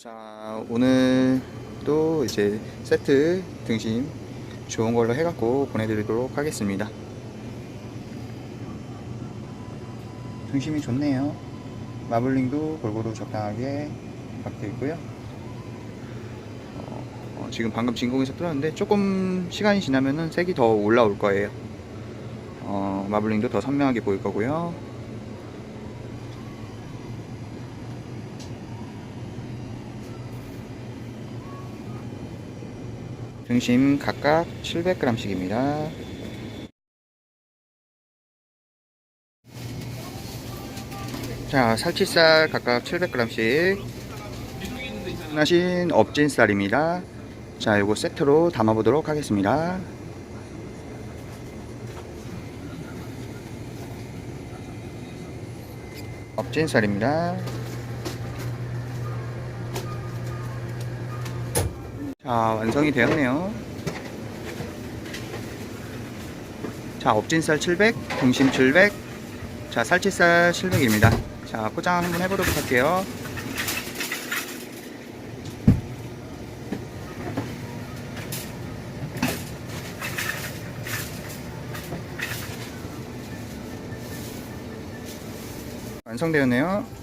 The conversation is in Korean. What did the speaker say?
자 오늘 또 이제 세트 등심 좋은 걸로 해갖고 보내드리도록 하겠습니다. 등심이 좋네요. 마블링도 골고루 적당하게 박혀 있고요. 어, 어, 지금 방금 진공에서 뚫었는데 조금 시간이 지나면은 색이 더 올라올 거예요. 어, 마블링도 더 선명하게 보일 거고요 등심 각각 700g씩입니다. 자, 살치살 각각 700g씩. 하신 업진살입니다. 자, 요거 세트로 담아보도록 하겠습니다. 업진살입니다. 자, 완성이 되었네요. 자, 업진살 700, 등심 700, 자, 살치살 700입니다. 자, 포장 한번 해보도록 할게요. 완성되었네요.